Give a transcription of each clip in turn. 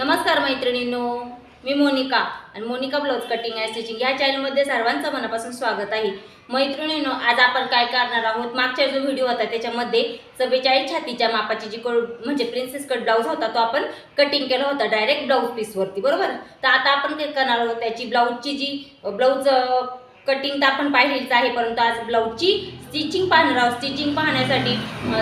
नमस्कार मैत्रिणींनो मी मोनिका आणि Monika blouse cutting and stitching या चॅनलमध्ये सर्वांचं मनापासून स्वागत आहे. मैत्रिणींनो आज आपण काय करणार आहोत? मागचा जो व्हिडिओ होता त्याच्यामध्ये चव्वेचाळीस छातीच्या मापाची जी कड म्हणजे प्रिन्सेस कट ब्लाऊज होता तो आपण कटिंग केला होता डायरेक्ट ब्लाऊज पीसवरती बरोबर? तर आता आपण काय करणार आहोत? त्याची ब्लाऊजची जी ब्लाऊज कटिंग तर आपण पाहिलेलीच आहे परंतु आज ब्लाऊजची स्टिचिंग पाहणार आहोत. स्टिचिंग पाहण्यासाठी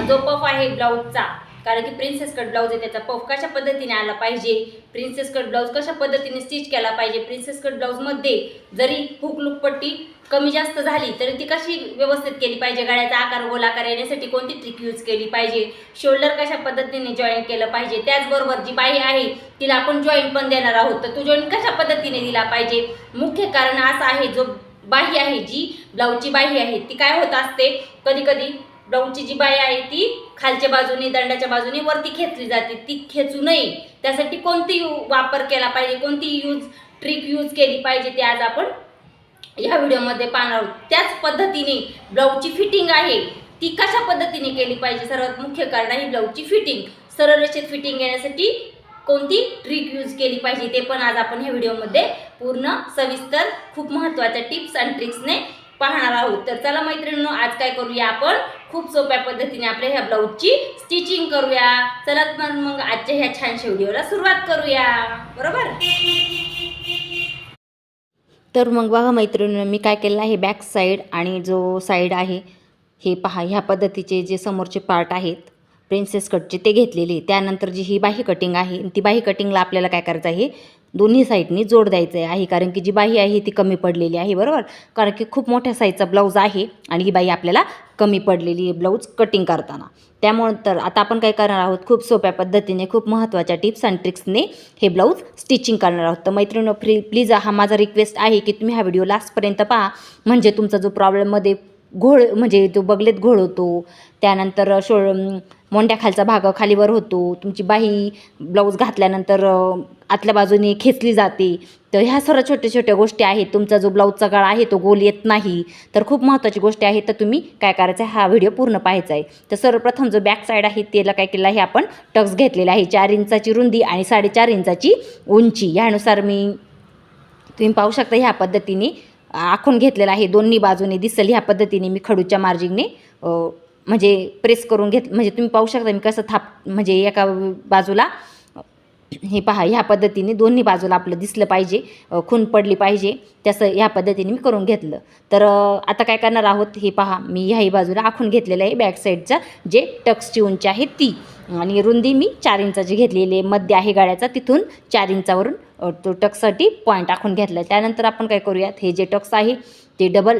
जो पफ आहे ब्लाऊजचा कारण की प्रिन्सेस कट ब्लाऊज आहे त्याचा पफ कशा पद्धतीने आला पाहिजे? प्रिन्सेस कट ब्लाऊज कशा पद्धतीने स्टिच केला पाहिजे? प्रिन्सेस कट ब्लाऊजमध्ये जरी हुक लुक पट्टी कमी जास्त झाली तरी ती कशी व्यवस्थित केली पाहिजे? गळ्याचा आकार गोलाकार येण्यासाठी कोणती ट्रिक यूज केली पाहिजे? शोल्डर कशा पद्धतीने जॉईन केलं पाहिजे? त्याचबरोबर जी बाई आहे तिला आपण जॉईन पण देणार आहोत. तर तो जॉईन कशा पद्धतीने दिला पाहिजे? मुख्य कारण असं आहे जो बाही आहे जी ब्लाऊजची बाही आहे ती काय होत असते? कधी कधी ब्लाऊजची जी बाई आहे ती खालच्या बाजूने दंडाच्या बाजूने वरती खेचली जाते. ती खेचू नये. त्यासाठी कोणती वापर केला पाहिजे कोणती यूज ट्रिक यूज केली पाहिजे ते आज आपण या व्हिडिओमध्ये पाहणार आहोत. त्याच पद्धतीने ब्लाऊजची फिटिंग आहे. ती कशा पद्धतीने केली पाहिजे? सर्वात मुख्य कारण आहे ब्लाऊजची फिटिंग सरळ रेषेत फिटिंग येण्यासाठी कोणती ट्रिक यूज केली पाहिजे ते पण आज आपण ह्या व्हिडिओमध्ये पूर्ण सविस्तर खूप महत्त्वाच्या टिप्स आणि ट्रिक्सने पाहणार आहोत. तर चला मैत्रिणींनो आज काय करूया आपण? खूप सोप्या पद्धतीने आपल्या ह्या ब्लाऊजची स्टिचिंग करूया. चला तर मग आजच्या ह्या छानशा व्हिडिओला सुरुवात करूया. बरोबर? तर मग बघा मैत्रिणीनं मी काय केलं आहे बॅक साईड आणि जो साईड आहे हे पहा ह्या पद्धतीचे जे समोरचे पार्ट आहेत प्रिन्सेस कटचे ते घेतलेले. त्यानंतर जी ही बाही कटिंग आहे ती बाही कटिंगला आपल्याला काय करायचं आहे दोन्ही साईडनी जोड द्यायचं आहे कारण की जी बाही आहे ती कमी पडलेली आहे बरोबर? कारण की खूप मोठ्या साईजचा ब्लाऊज आहे आणि ही बाई आपल्याला कमी पडलेली आहे ब्लाऊज कटिंग करताना. त्यामुळं तर आता आपण काय करणार आहोत? खूप सोप्या पद्धतीने खूप महत्त्वाच्या टिप्स आणि ट्रिक्सने हे ब्लाऊज स्टिचिंग करणार आहोत. तर मैत्रिणी फ्री प्लीज हा माझा रिक्वेस्ट आहे की तुम्ही हा व्हिडिओ लास्टपर्यंत पहा. म्हणजे तुमचा जो प्रॉब्लेममध्ये घोळ म्हणजे तो बगलेत घोळ होतो त्यानंतर शो मोंड्याखालचा भाग खालीवर होतो. तुमची बाही ब्लाऊज घातल्यानंतर आतल्या बाजूने खेचली जाते. तर ह्या सर्व छोट्या छोट्या गोष्टी आहेत. तुमचा जो ब्लाऊजचा गळा आहे तो गोल येत नाही. तर खूप महत्त्वाची गोष्टी आहेत तर तुम्ही काय करायचं आहे? हा व्हिडिओ पूर्ण पाहायचा आहे. तर सर्वप्रथम जो बॅक साईड आहे त्याला काय केलं आहे? आपण टक्स घेतलेला आहे. चार इंचाची रुंदी आणि साडेचार इंचाची उंची. ह्यानुसार मी तुम्ही पाहू शकता ह्या पद्धतीने आखून घेतलेला आहे. दोन्ही बाजूने दिसेल. ह्या पद्धतीने मी खडूच्या मार्जिंगने म्हणजे प्रेस करून घेत म्हणजे तुम्ही पाहू शकता मी कसं थाप म्हणजे एका बाजूला हे पहा ह्या पद्धतीने दोन्ही बाजूला आपलं दिसलं पाहिजे खून पडली पाहिजे तसं ह्या पद्धतीने मी करून घेतलं. तर आता काय करणार आहोत हे पहा मी ह्याही बाजूला आखून घेतलेलं आहे बॅक साईडचा जे टक्सची उंची आहे ती. आणि रुंदी मी चार इंचाची घेतलेली आहे मध्य आहे गाड्याचा तिथून चार इंचावरून तो टक्ससाठी पॉईंट आखून घेतला. आहे त्यानंतर आपण काय करूयात हे जे टक्स आहे ते डबल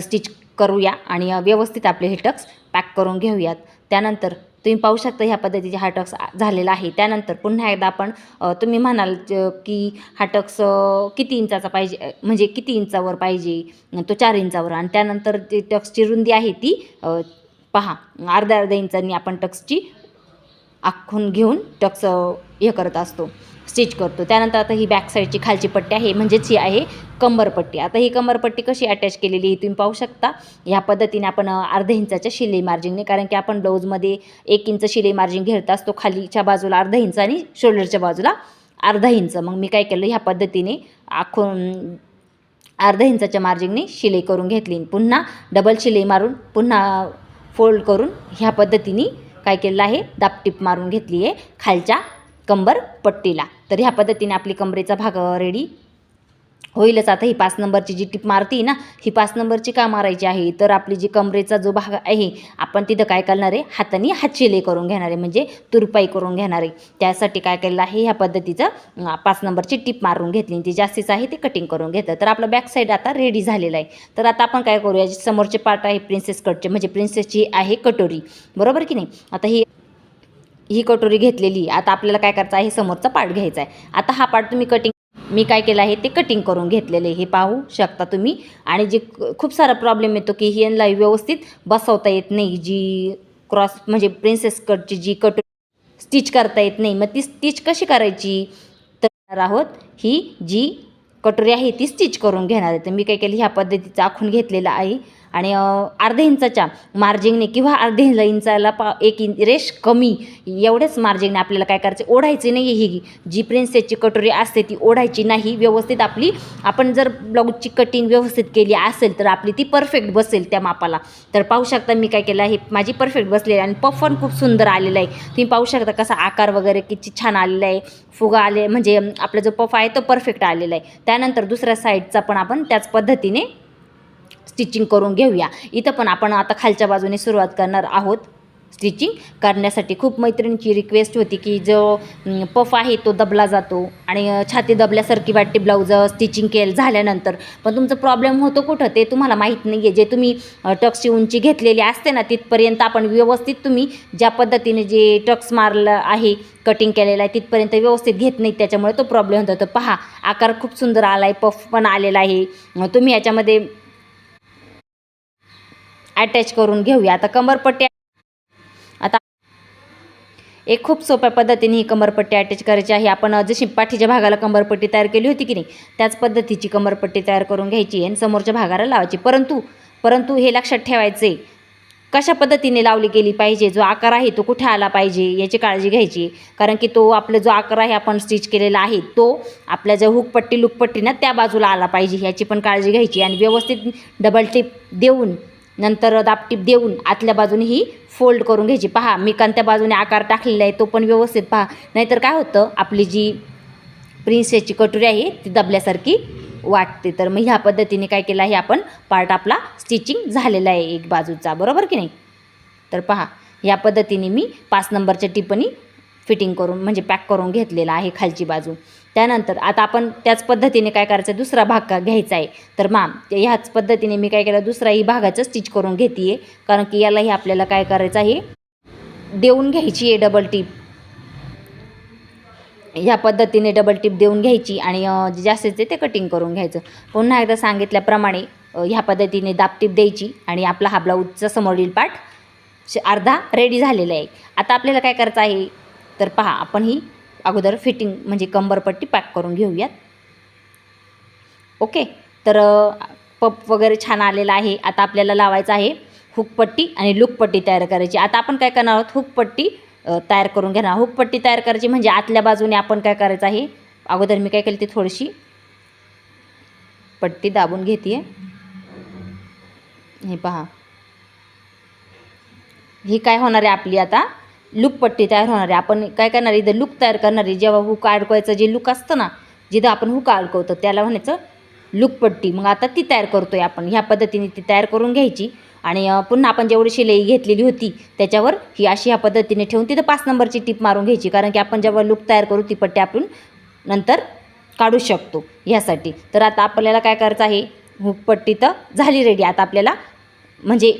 स्टिच करूया आणि व्यवस्थित आपले हे टक्स पॅक करून घेऊयात. त्यानंतर तुम्ही पाहू शकता ह्या पद्धतीचे हा टक्स झालेला आहे. त्यानंतर पुन्हा एकदा आपण तुम्ही म्हणाल ज- की हा टक्स किती इंचाचा पाहिजे म्हणजे किती इंचावर पाहिजे तो चार इंचावर. आणि त्यानंतर जी टक्सची रुंदी आहे ती पहा अर्ध्या अर्ध्या इंचांनी आपण टक्सची आखून घेऊन टक्स हे करत असतो. स्टिच करतो. त्यानंतर आता ही बॅक साईडची खालची पट्टी आहे म्हणजेच ही आहे कंबरपट्टी आता ही कंबरपट्टी कशी अटॅच केलेली आहे तुम्ही पाहू शकता. ह्या पद्धतीने आपण अर्ध्या इंचाच्या शिलाई मार्जिंगने कारण की आपण ब्लाऊजमध्ये एक इंच शिलाई मार्जिन घेत असतो खालीच्या बाजूला अर्धा इंच आणि शोल्डरच्या बाजूला अर्धा इंच. मग मी काय केलं ह्या पद्धतीने आखून अर्धा इंचाच्या मार्जिनने शिलाई करून घेतली. पुन्हा डबल शिलाई मारून पुन्हा फोल्ड करून ह्या पद्धतीने काय केलेलं आहे दापटीप मारून घेतली आहे खालच्या कंबर पट्टीला. तर ह्या पद्धतीने आपली कमरेचा भाग रेडी होईलच. आता ही पाच नंबरची जी टीप मारती ना ही पाच नंबरची का मारायची आहे? तर आपली जी कमरेचा जो भाग आहे आपण तिथं काय करणार आहे? हाताने हात करून घेणार आहे म्हणजे तुरपाई करून घेणार आहे. त्यासाठी काय केलेलं आहे? ह्या पद्धतीचं पाच नंबरची टीप मारून घेतली. आणि ती जास्तीच आहे ते कटिंग करून घेतं तर आपलं बॅक साईड आता रेडी झालेलं आहे. तर आता आपण काय करूया? जे समोरचे पार्ट आहे प्रिन्सेस कटचे म्हणजे प्रिन्सेसची आहे कटोरी. बरोबर की नाही? आता ही ही कटोरी घेतलेली आता आपल्याला काय करायचं आहे? समोरचा पार्ट घ्यायचा आहे. आता हा पार्ट तुम्ही कटिंग मी काय केलं आहे? ते कटिंग करून घेतलेले हे पाहू शकता तुम्ही. आणि जे क- खूप सारा प्रॉब्लेम येतो की ही यांना व्यवस्थित बसवता येत नाही. जी क्रॉस म्हणजे प्रिन्सेस कटची जी कटोरी स्टिच करता येत नाही. मग ती स्टिच कशी करायची? तर आहोत ही जी कटोरी आहे ती स्टिच करून घेणार आहे. तर मी काय केलं? ह्या पद्धतीचं आखून घेतलेलं आहे. आणि अर्ध्या इंचाच्या मार्जिंगने किंवा अर्ध्या इंचाला पा एक इन रेश कमी एवढ्याच मार्जिंगने आपल्याला काय करायचं? ओढायची नाही ही. जी प्रिन्सेसची कटोरी असते ती ओढायची नाही. व्यवस्थित आपली आपण जर ब्लाऊजची कटिंग व्यवस्थित केली असेल तर आपली ती परफेक्ट बसेल त्या मापाला. तर पाहू शकता मी काय केलं आहे. माझी परफेक्ट बसलेली आहे आणि पफ पण खूप सुंदर आलेला आहे. तुम्ही पाहू शकता कसा आकार वगैरे किती छान आलेला आहे. फुगा आले म्हणजे आपला जो पफ आहे तो परफेक्ट आलेला आहे. त्यानंतर दुसऱ्या साईडचा पण आपण त्याच पद्धतीने स्टिचिंग करून घेऊया. इथं पण आपण आता खालच्या बाजूने सुरुवात करणार आहोत स्टिचिंग करण्यासाठी. खूप मैत्रिणींची रिक्वेस्ट होती की जो पफ आहे तो दबला जातो आणि छाती दबल्यासारखी वाटते ब्लाऊज स्टिचिंग केलं झाल्यानंतर. पण तुमचं प्रॉब्लेम होतो कुठं? ते तुम्हाला माहीत नाही आहे जे तुम्ही टक्सची उंची घेतलेली असते ना तिथपर्यंत आपण व्यवस्थित तुम्ही ज्या पद्धतीने जे टक्स मारलं आहे कटिंग केलेलं आहे तिथपर्यंत व्यवस्थित घेत नाही त्याच्यामुळे तो प्रॉब्लेम होतो. तर पहा आकार खूप सुंदर आला आहे पफ पण आलेला आहे. तुम्ही याच्यामध्ये अटॅच करून घेऊया. आता कमरपट्टी आता एक खूप सोप्या पद्धतीने ही कमरपट्टी अटॅच करायची आहे. आपण जशी पाठीच्या भागाला कमरपट्टी तयार केली होती की नाही त्याच पद्धतीची कमरपट्टी तयार करून घ्यायची आहे आणि समोरच्या भागाला लावायची. परंतु परंतु हे लक्षात ठेवायचे कशा पद्धतीने लावली गेली पाहिजे जो आकार आहे तो कुठे आला पाहिजे याची काळजी घ्यायची. कारण की तो आपला जो आकार आहे आपण स्टिच केलेला आहे तो आपल्या ज्या हुकपट्टी लुकपट्टी ना त्या बाजूला आला पाहिजे ह्याची पण काळजी घ्यायची आणि व्यवस्थित डबल टिप देऊन नंतर दापटीप देऊन आतल्या बाजूने ही फोल्ड करून घ्यायची. पहा मी त्या बाजूने आकार टाकलेला आहे तो पण व्यवस्थित पहा. नाहीतर काय होतं आपली जी प्रिन्सेसची कटोरी आहे ती दबल्यासारखी वाटते. तर मग ह्या पद्धतीने काय केलं आहे आपण पार्ट आपला स्टिचिंग झालेला आहे एक बाजूचा. बरोबर की नाही? तर पहा या पद्धतीने मी पाच नंबरच्या टिपणी फिटिंग करून म्हणजे पॅक करून घेतलेला आहे खालची बाजू. त्यानंतर आता आपण त्याच पद्धतीने काय करायचं दुसरा भाग का घ्यायचा आहे. तर मॅम ह्याच पद्धतीने मी काय केलं दुसराही भागाचं स्टिच करून घेते आहे कारण की यालाही आपल्याला काय करायचं आहे देऊन घ्यायची आहे डबल टीप ह्या पद्धतीने डबल टिप देऊन घ्यायची आणि जे जास्तीचे ते ते कटिंग करून घ्यायचं. पुन्हा एकदा सांगितल्याप्रमाणे ह्या पद्धतीने दापटीप द्यायची आणि आपला हा ब्लाऊजचा समोरील पार्ट श- अर्धा रेडी झालेला आहे. आता आपल्याला काय करायचं आहे तर पहा आपण ही अगोदर फिटिंग म्हणजे कंबरपट्टी पॅक करून घेऊयात. ओके तर पप वगैरे छान आलेला आहे. आता आपल्याला लावायचं आहे हुकपट्टी आणि लुकपट्टी तयार करायची. आता आपण काय करणार आहोत? हुकपट्टी तयार करून घेणार. हुकपट्टी तयार करायची म्हणजे आतल्या बाजूने आपण काय करायचं आहे? अगोदर मी काय केली ती थोडीशी पट्टी दाबून घेते हे पहा. ही काय होणार आहे आपली आता? लूकपट्टी तयार होणारी आपण काय करणार इथं लूक तयार करणारी जेव्हा हुक अडकवायचं जे लूक असतं ना जिथं आपण हुका अडकवतो त्याला म्हणायचं लूकपट्टी मग आता ती तयार करतो आहे आपण. ह्या पद्धतीने ती तयार करून घ्यायची. आणि पुन्हा आपण जेवढी शिलाई घेतलेली होती त्याच्यावर ही अशी ह्या पद्धतीने ठेवून तिथं पाच नंबरची टीप मारून घ्यायची. कारण की आपण जेव्हा लूक तयार करू ती पट्टी आपण नंतर काढू शकतो ह्यासाठी. तर आता आपल्याला काय करायचं आहे? हुकपट्टी तर झाली रेडी आता आपल्याला म्हणजे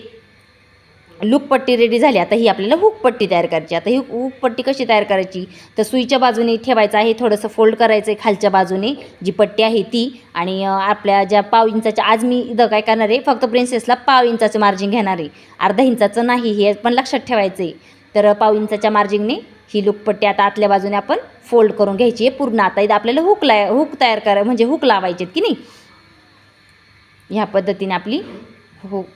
लूकपट्टी रेडी झाली आता ही आपल्याला हुकपट्टी तयार करायची. आता ही हुकपट्टी कशी तयार करायची? तर सुईच्या बाजूने ठेवायचं आहे थोडंसं फोल्ड करायचं आहे खालच्या बाजूने जी पट्टी आहे ती. आणि आपल्या ज्या पाव इंचाच्या आज मी इथं काय करणार आहे फक्त प्रिन्सेसला पाव इंचाचं मार्जिन घेणार आहे. अर्धा इंचाचं नाही हे पण लक्षात ठेवायचं आहे तर पाव इंचाच्या मार्जिनने ही लुकपट्टी आता आतल्या बाजूने आपण फोल्ड करून घ्यायची आहे पूर्ण. आता इथं आपल्याला हुक लाय हुक तयार करा म्हणजे हुक लावायचे आहेत की नाही? ह्या पद्धतीने आपली हुक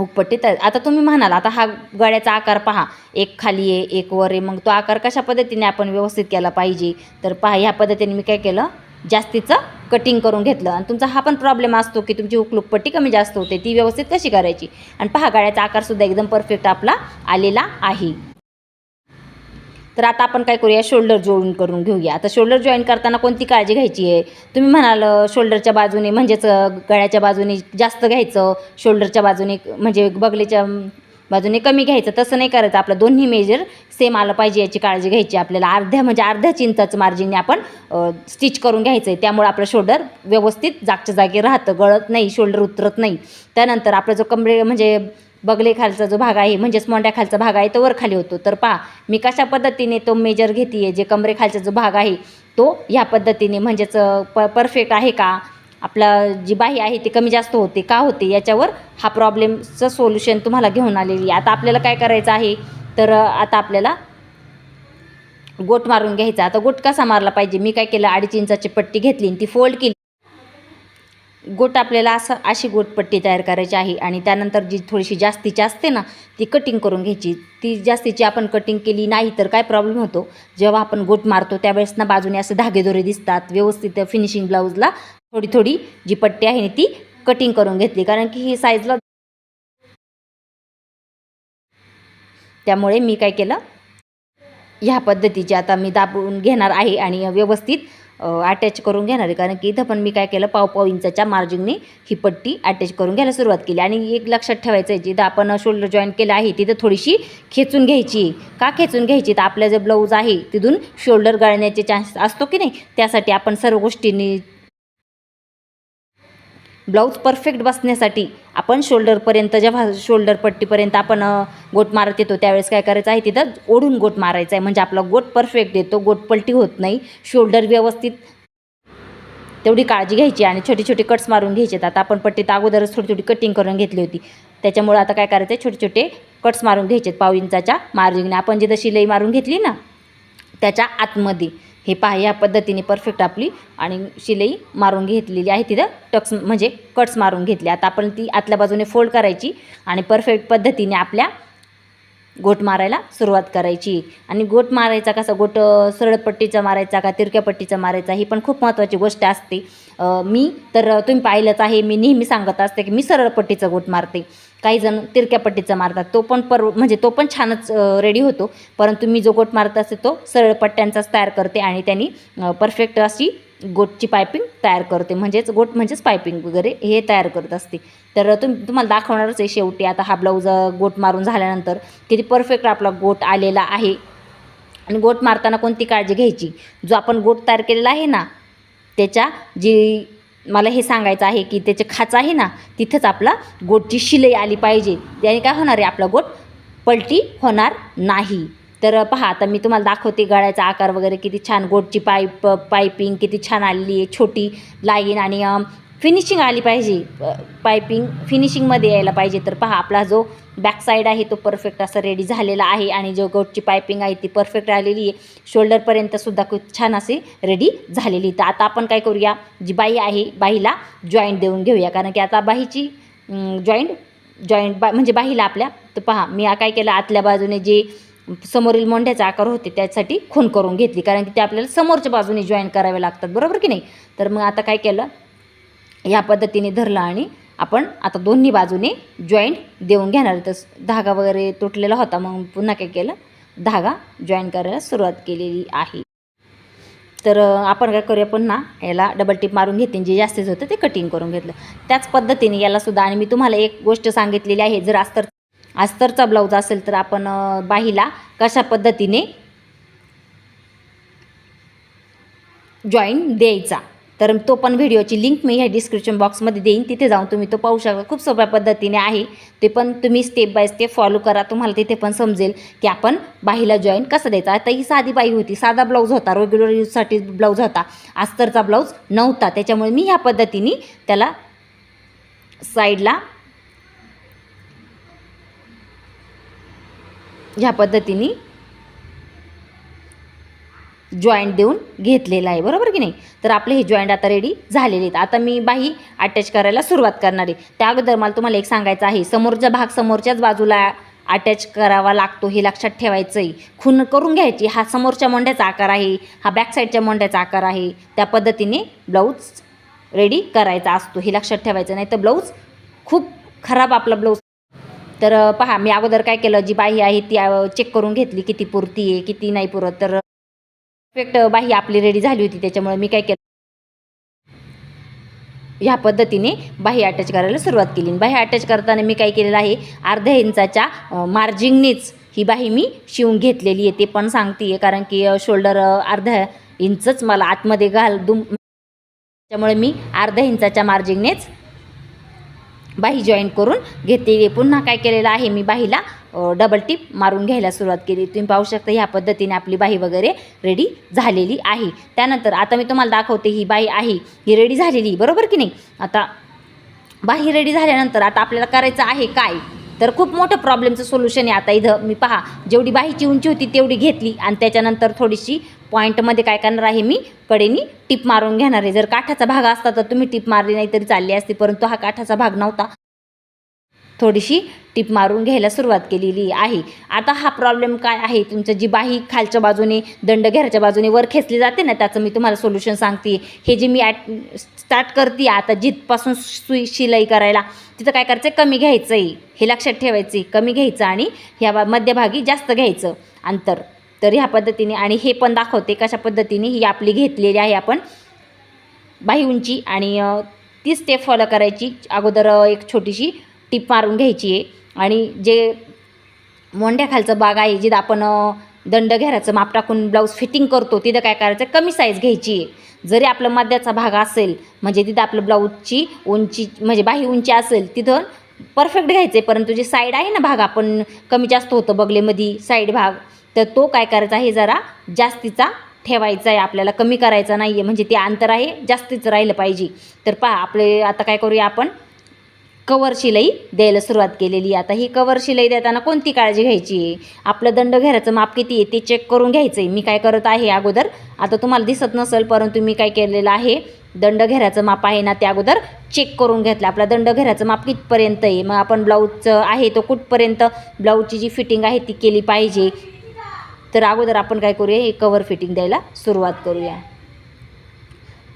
हुकपट्टी तयार आता तुम्ही म्हणाल आता हा गळ्याचा आकार पहा. एक खाली आहे एक वर आहे. मग तो आकार कशा पद्धतीने आपण व्यवस्थित केला पाहिजे? तर पहा ह्या पद्धतीने मी काय केलं? जास्तीचं कटिंग करून घेतलं. आणि तुमचा हा पण प्रॉब्लेम असतो की तुमची हुक कमी जास्त होते ती व्यवस्थित कशी करायची? आणि पहा गळ्याचा आकारसुद्धा एकदम परफेक्ट आपला आलेला आहे. तर आता आपण काय करूया? शोल्डर जोडून करून घेऊया. आता शोल्डर जॉईन करताना कोणती काळजी घ्यायची आहे? तुम्ही म्हणाल शोल्डरच्या बाजूने म्हणजेच गळ्याच्या बाजूने जास्त घ्यायचं शोल्डरच्या बाजूने म्हणजे बगलेच्या बाजूने कमी घ्यायचं. तसं नाही करायचं. आपलं दोन्ही मेजर सेम आलं पाहिजे याची काळजी घ्यायची आपल्याला. अर्ध्या म्हणजे अर्ध्या चिंताचं मार्जिनने आपण स्टिच करून घ्यायचं आहे त्यामुळे आपलं शोल्डर व्यवस्थित जागच्या जागी राहतं. गळत नाही शोल्डर उतरत नाही. त्यानंतर आपलं जो कमरे म्हणजे बगले खालचा जो भाग आहे म्हणजेच मोंड्या खालचा भाग आहे तो वर खाली होतो. तर पहा मी कशा पद्धतीने तो मेजर घेते आहे जे कमरे खालचा जो भाग आहे तो ह्या पद्धतीने म्हणजेच प परफेक्ट आहे का? आपला जी बाही आहे ती कमी जास्त होते का होते? याच्यावर हा प्रॉब्लेमचं सोल्युशन तुम्हाला घेऊन आलेली आता आपल्याला काय करायचं आहे? तर आता आपल्याला गोट मारून घ्यायचा. आता गोट कसा मारला पाहिजे? मी काय केलं? अडीच इंचाची पट्टी घेतली आणि ती फोल्ड केली. गोट आपल्याला असं अशी गोटपट्टी तयार करायची आहे आणि त्यानंतर जी थोडीशी जास्तीची असते ना ती कटिंग करून घ्यायची. ती जास्तीची आपण कटिंग केली नाही तर काय प्रॉब्लेम होतो? जेव्हा आपण गोट मारतो त्यावेळेस ना बाजूने असे धागेदोरे दिसतात. व्यवस्थित फिनिशिंग ब्लाऊजला थोडी थोडी जी पट्टी आहे ना ती कटिंग करून घेतली. कारण की ही साईजला त्यामुळे मी काय केलं? ह्या पद्धतीचे आता मी दाबून घेणार आहे आणि व्यवस्थित अटॅच करून घेणार आहे. कारण की इथं पण मी काय केलं पाव पाव इंचाच्या मार्जिनने ही पट्टी अटॅच करून घ्यायला सुरुवात केली. आणि एक लक्षात ठेवायचं आहे जिथं आपण शोल्डर जॉईन केलं आहे तिथं थोडीशी खेचून घ्यायची. का खेचून घ्यायची? तर आपलं जे ब्लाऊज आहे तिथून शोल्डर गळण्याचे चान्स असतो की नाही? त्यासाठी आपण सर्व गोष्टींनी ब्लाऊज परफेक्ट बसण्यासाठी आपण शोल्डरपर्यंत जेव्हा शोल्डर पट्टीपर्यंत आपण गोट मारत येतो त्यावेळेस काय करायचं आहे तिथं ओढून गोट मारायचा आहे. म्हणजे आपला गोट परफेक्ट येतो गोट पलटी होत नाही. शोल्डर व्यवस्थित तेवढी काळजी घ्यायची आणि छोटे छोटे कट्स मारून घ्यायचे. आता आपण पट्टीत अगोदरच थोडी थोडी कटिंग करून घेतली होती. त्याच्यामुळे आता काय करायचं आहे छोटे छोटे कट्स मारून घ्यायचे पाव इंचाच्या मार्जिंगने आपण जिथं शिलाई मारून घेतली ना त्याच्या आतमध्ये. हे पहा या पद्धतीने परफेक्ट आपली आणि शिलाई मारून घेतलेली आहे तिथं. टक्स म्हणजे कट्स मारून घेतले. आता आपण ती आतल्या बाजूने फोल्ड करायची आणि परफेक्ट पद्धतीने आपल्या गोट मारायला सुरुवात करायची. आणि गोट मारायचा कसा? गोट अ, सरळ पट्टीचा मारायचा का तिरक्या पट्टीचा मारायचा? ही पण खूप महत्त्वाची गोष्ट असते. मी तर तुम्ही पाहिलंच आहे मी नेहमी सांगत असते की मी सरळ पट्टीचा गोट मारते. काही जण तिरक्या पट्टीचा मारतात. तो पण पर म्हणजे तो पण छानच रेडी होतो. परंतु मी जो गोट मारत असते तो सरळ पट्ट्यांचाच तयार करते आणि त्यांनी परफेक्ट अशी गोटची पायपिंग तयार करते. म्हणजेच गोट म्हणजेच पायपिंग वगैरे हे तयार करत असते. तर तुम तुम्हाला दाखवणारच आहे शेवटी. आता हा ब्लाऊज गोट मारून झाल्यानंतर किती परफेक्ट आपला गोट आलेला आहे. आणि गोट मारताना कोणती काळजी घ्यायची? जो आपण गोट तयार केलेला आहे ना त्याच्या जी मला हे सांगायचं आहे की त्याचे खाच आहे ना तिथंच आपला गोटची शिलाई आली पाहिजे. त्याने काय होणार आहे? आपला गोट पलटी होणार नाही. तर पहा आता मी तुम्हाला दाखवते गळ्याचा आकार वगैरे किती छान गोटची पाईप पायपिंग किती छान आलेली आहे छोटी लाईन आणि फिनिशिंग आली पाहिजे पायपिंग फिनिशिंगमध्ये यायला पाहिजे. तर पहा आपला जो बॅकसाईड आहे तो परफेक्ट असा रेडी झालेला आहे आणि जो गोटची पायपिंग आहे ती परफेक्ट आलेली आहे. शोल्डरपर्यंतसुद्धा खूप छान असे रेडी झालेली तर आता आपण काय करूया? जी बाई आहे बाईला जॉईंट देऊन घेऊया. कारण की आता बाईची जॉईंट जॉईंट बा म्हणजे बाईला आपल्या तर पहा मी काय केलं? आतल्या बाजूने जे समोरील मोंढ्याचा आकार होते त्यासाठी खून करून घेतली. कारण की ते आपल्याला समोरच्या बाजूने जॉईन करावे लागतात. बरोबर की नाही? तर मग आता काय केलं? ह्या पद्धतीने धरलं आणि आपण आता दोन्ही बाजूने जॉईंट देऊन घेणार. तर धागा वगैरे तुटलेला होता मग पुन्हा काय केलं? धागा जॉईन करायला सुरुवात केलेली आहे. तर आपण काय करूया पुन्हा? याला डबल टिप मारून घेते जे जास्तीच होतं ते कटिंग करून घेतलं. त्याच पद्धतीने यालासुद्धा आणि मी तुम्हाला एक गोष्ट सांगितलेली आहे जर अस्तर अस्तरचा ब्लाऊज असेल तर आपण बाहीला कशा पद्धतीने जॉईन द्यायचा? तर तो पण व्हिडिओची लिंक मी ह्या डिस्क्रिप्शन बॉक्समध्ये देईन. तिथे जाऊन तुम्ही तो पाहू शकता. खूप सोप्या पद्धतीने आहे. ते पण तुम्ही स्टेप बाय स्टेप फॉलो करा. तुम्हाला तिथे पण समजेल की आपण बाईला जॉईन कसं द्यायचा? आता ही साधी बाई होती. साधा ब्लाऊज होता. रेग्युलर यूजसाठी ब्लाऊज होता. अस्तरचा ब्लाऊज नव्हता. त्याच्यामुळे मी ह्या पद्धतीने त्याला साईडला ह्या पद्धतीने जॉईंट देऊन घेतलेला आहे. बरोबर की नाही? तर आपले हे जॉईंट आता रेडी झालेले आहेत. आता मी बाही अटॅच करायला सुरुवात करणार आहे. त्या अगोदर मला तुम्हाला एक सांगायचं आहे. समोरचा भाग समोरच्याच बाजूला अटॅच करावा लागतो हे लक्षात ठेवायचं आहे खून करून घ्यायची. हा समोरच्या मोंढ्याचा आकार आहे. हा बॅक साईडच्या मोंढ्याचा आकार आहे. त्या पद्धतीने ब्लाऊज रेडी करायचा असतो. हे लक्षात ठेवायचं. नाही तर ब्लाऊज खूप खराब आपला ब्लाऊज तर पहा मी अगोदर काय केलं? जी बाही आहे ती चेक करून घेतली किती पुरती आहे किती नाही पुरत. तर परफेक्ट बाही आपली रेडी झाली होती त्याच्यामुळे मी काय केलं? ह्या पद्धतीने बाही अटॅच करायला सुरुवात केली. बाही अटॅच करताना मी काय केलेलं आहे अर्ध्या इंचाच्या मार्जिंगनेच ही बाही मी शिवून घेतलेली आहे ते पण सांगते आहे कारण की शोल्डर अर्ध्या इंचच मला आतमध्ये घाल दुम त्यामुळे मी अर्ध्या इंचाच्या मार्जिंगनेच बाही जॉईन करून घेतलेली पुन्हा काय केलेलं आहे मी बाहीला डबल टिप मारून घ्यायला सुरुवात केली. तुम्ही पाहू शकता ह्या पद्धतीने आपली बाही वगैरे रेडी झालेली आहे. त्यानंतर आता मी तुम्हाला दाखवते ही बाही आहे ही रेडी झालेली बरोबर की नाही? आता बाही रेडी झाल्यानंतर आता आपल्याला करायचं आहे काय? तर खूप मोठं प्रॉब्लेमचं सोल्युशन आहे आता इथं. मी पहा जेवढी बाहीची उंची होती तेवढी घेतली आणि त्याच्यानंतर थोडीशी पॉईंटमध्ये काय करणार आहे मी? कडेनी टिप मारून घेणार आहे. जर काठाचा भाग असता तर तुम्ही टिप मारली नाही तरी चालली असती परंतु हा काठाचा भाग नव्हता. थोडीशी टिप मारून घ्यायला सुरुवात केलेली आहे. आता हा प्रॉब्लेम काय आहे? तुमचं जी बाही खालच्या बाजूने दंड दंडघेराच्या बाजूने वर खेचली जाते ना त्याचं मी तुम्हाला सोल्युशन सांगते. हे जे मी ॲट स्टार्ट करते आता जिथपासून सुई शिलाई करायला तिथं काय करायचं कमी घ्यायचं आहे हे लक्षात ठेवायचं आहे कमी घ्यायचं आणि ह्या बा- मध्यभागी जास्त घ्यायचं अंतर. तर ह्या पद्धतीने आणि हे पण दाखवते कशा पद्धतीने ही आपली घेतलेली आहे आपण. बाही उंची आणि ती स्टेप फॉलो करायची. अगोदर एक छोटीशी टिप मारून घ्यायची आहे. आणि जे मोंढ्याखालचं बाग आहे जिथं आपण दंड घेराचं माप टाकून ब्लाऊज फिटिंग करतो तिथं काय करायचं? कमी साईज घ्यायची आहे. जरी आपलं मध्याचा भाग असेल म्हणजे तिथं आपलं ब्लाऊजची उंची म्हणजे बाही उंची असेल तिथं परफेक्ट घ्यायचं आहे. परंतु जे साईड आहे ना भाग आपण कमी जास्त होतं बगलेमध्ये साईड भाग तर तो काय करायचा आहे जरा जास्तीचा ठेवायचा आहे. आपल्याला कमी करायचा नाही आहे म्हणजे ते अंतर आहे जास्तीचं राहिलं पाहिजे. तर पहा आपले आता काय करूया आपण? कवर शिलाई द्यायला सुरुवात केलेली. आता ही कवर शिलाई देताना कोणती काळजी घ्यायची? आहे आपलं दंड घेराचं माप किती आहे ते चेक करून घ्यायचं आहे मी काय करत आहे अगोदर आता तुम्हाला दिसत नसेल परंतु मी काय केलेलं आहे दंड घेराचं माप आहे ना ते अगोदर चेक करून घेतलं. आपला दंड घेराचं माप कितपर्यंत आहे? मग आपण ब्लाऊजचं आहे तो कुठपर्यंत? ब्लाऊजची जी फिटिंग आहे ती केली पाहिजे. तर अगोदर आपण काय करूया हे कवर फिटिंग द्यायला सुरुवात करूया.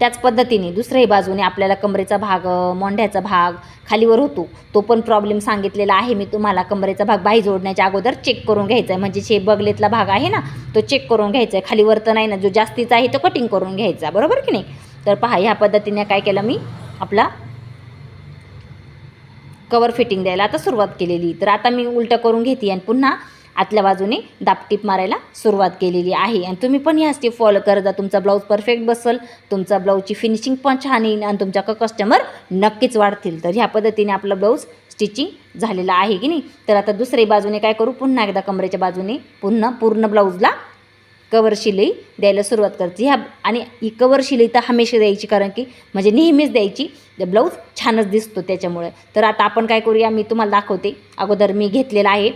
त्याच पद्धतीने दुसऱ्याही बाजूने आपल्याला कमरेचा भाग मोंढ्याचा भाग खालीवर होतो. तो पण प्रॉब्लेम सांगितलेला आहे. मी तुम्हाला कमरेचा भाग बाही जोडण्याच्या अगोदर चेक करून घ्यायचा आहे म्हणजे शे बगलेतला भाग आहे ना तो चेक करून घ्यायचा आहे खालीवर तर नाही ना जो जास्तीचा आहे तो कटिंग करून घ्यायचा. बरोबर की नाही? तर पहा ह्या पद्धतीने काय केलं मी? आपला कवर फिटिंग द्यायला आता सुरुवात केलेली. तर आता मी उलटं करून घेते आणि पुन्हा आतल्या बाजूने दापटीप मारायला सुरुवात केलेली आहे. आणि तुम्ही पण ह्या स्टेप फॉलो करत जा. तुमचा ब्लाऊज परफेक्ट बसल तुमचा ब्लाऊजची फिनिशिंग पण छान येईल आणि तुमच्या कस्टमर नक्कीच वाढतील. तर ह्या पद्धतीने आपलं ब्लाऊज स्टिचिंग झालेला आहे की नाही? तर आता दुसऱ्या बाजूने काय करू? पुन्हा एकदा कमरेच्या बाजूने पुन्हा पूर्ण ब्लाऊजला कवर शिलाई द्यायला सुरुवात करते. ह्या आणि ही कवर शिलाई तर हमेशा द्यायची कारण की म्हणजे नेहमीच द्यायची. ब्लाऊज छानच दिसतो त्याच्यामुळे. तर आता आपण काय करूया? मी तुम्हाला दाखवते. अगोदर मी घेतलेला आहे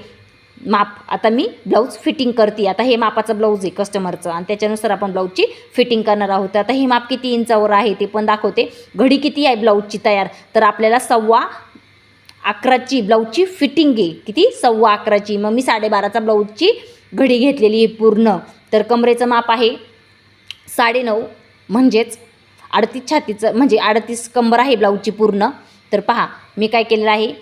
माप. आता मी ब्लाऊज फिटिंग करते. आता हे मापाचं ब्लाऊज आहे कस्टमरचं आणि त्याच्यानुसार आपण ब्लाऊजची फिटिंग करणार आहोत. आता हे माप किती इंचावर आहे ते पण दाखवते. घडी किती आहे ब्लाऊजची तयार? तर आपल्याला सव्वा अकराची ब्लाऊजची फिटिंग आहे. किती? सव्वा अकराची. मग मी साडेबाराचा ब्लाऊजची घडी घेतलेली आहे पूर्ण. तर कमरेचं माप आहे साडेनऊ म्हणजेच अडतीस छातीचं म्हणजे अडतीस कंबर आहे ब्लाऊजची पूर्ण. तर पहा मी काय केलेलं आहे?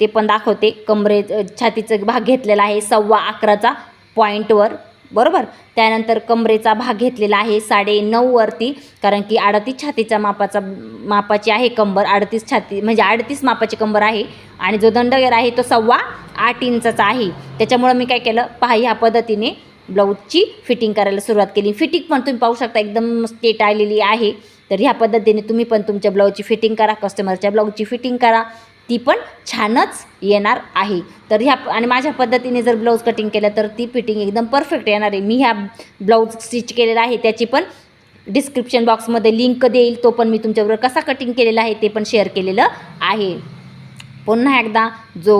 ते पण दाखवते. कमरे छातीचा भाग घेतलेला आहे सव्वा अकराचा पॉईंटवर बरोबर? त्यानंतर कमरेचा भाग घेतलेला आहे साडे नऊवरती कारण की अडतीस छातीच्या मापाचा मापाची आहे कंबर. अडतीस छाती म्हणजे अडतीस मापाची कंबर आहे. आणि जो दंडगेर आहे तो सव्वा आठ इंचाचा आहे. त्याच्यामुळं मी काय केलं? पहा ह्या पद्धतीने ब्लाऊजची फिटिंग करायला सुरुवात केली. फिटिंग पण तुम्ही पाहू शकता एकदम स्टेट आलेली आहे. तर ह्या पद्धतीने तुम्ही पण तुमच्या ब्लाऊजची फिटिंग करा कस्टमरच्या ब्लाऊजची फिटिंग करा. ती पण छानच येणार आहे. तर ह्या आणि माझ्या पद्धतीने जर ब्लाऊज कटिंग केलं तर ती फिटिंग एकदम परफेक्ट येणार आहे. मी ह्या ब्लाऊज स्टिच केलेला आहे त्याची पण डिस्क्रिप्शन बॉक्समध्ये लिंक देईल तो पण मी तुमच्याबरोबर कसा कटिंग केलेला आहे ते पण शेअर केलेलं आहे. पुन्हा एकदा जो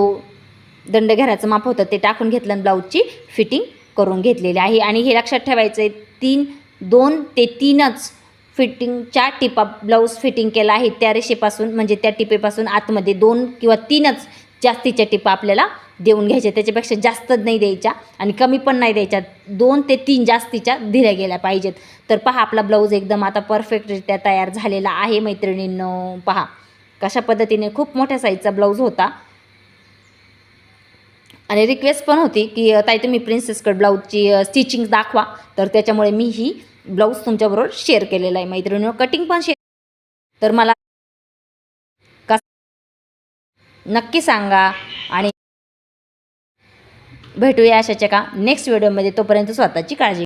दंडघेराचं माप होतं ते टाकून घेतलं आणि ब्लाऊजची फिटिंग करून घेतलेली आहे. आणि हे लक्षात ठेवायचं आहे तीन दोन ते तीनच फिटिंगच्या टिपा ब्लाऊज फिटिंग केला आहे त्या रेषेपासून म्हणजे त्या टिपेपासून आतमध्ये दोन किंवा तीनच जास्तीच्या टिपा आपल्याला देऊन घ्यायच्या. त्याच्यापेक्षा जास्त नाही द्यायच्या आणि कमी पण नाही द्यायच्या. दोन ते तीन जास्तीच्या दिल्या गेल्या पाहिजेत. तर पहा आपला ब्लाऊज एकदम आता परफेक्टरित्या तयार झालेला आहे मैत्रिणींनो. पहा कशा पद्धतीने खूप मोठ्या साईजचा ब्लाऊज होता. आणि रिक्वेस्ट पण होती की ताई तुम्ही प्रिन्सेस कट ब्लाऊजची स्टिचिंग दाखवा. तर त्याच्यामुळे मी ही ब्लाऊज तुमच्याबरोबर शेअर केलेला आहे मैत्रिणीवर कटिंग पण शेअर तर मला कस नक्की सांगा आणि भेटूया अशाच्या का नेक्स्ट व्हिडिओमध्ये तोपर्यंत स्वतःची काळजी